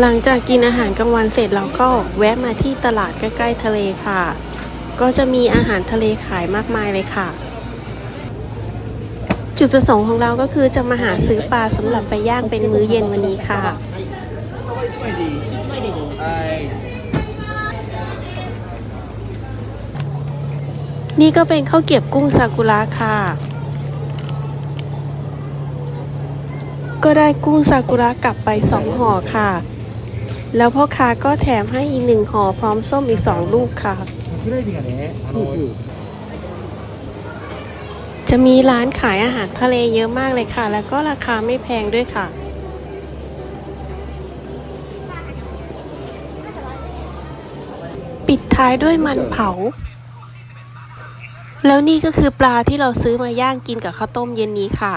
หลังจากกินอาหารกลางวันเสร็จเราก็แวะมาที่ตลาดใกล้ๆทะเลค่ะ ก็จะมีอาหารทะเลขายมากมายเลยค่ะ จุดประสงค์ของเราก็คือจะมาหาซื้อปลาสำหรับไปย่างเป็นมื้อเย็นวันนี้ค่ะ นี่ก็เป็นข้าวเกรียบกุ้งซากุระค่ะ ก็ได้กุ้งซากุระกลับไปสองห่อค่ะ แล้วพ่อค้าก็แถมให้อีกหนึ่งห่อพร้อมส้มอีกสองลูกค่ะ จะมีร้านขายอาหารทะเลเยอะมากเลยค่ะ แล้วก็ราคาไม่แพงด้วยค่ะ ปิดท้ายด้วยมันเผา แล้วนี่ก็คือปลาที่เราซื้อมาย่างกินกับข้าวต้มเย็นนี้ค่ะ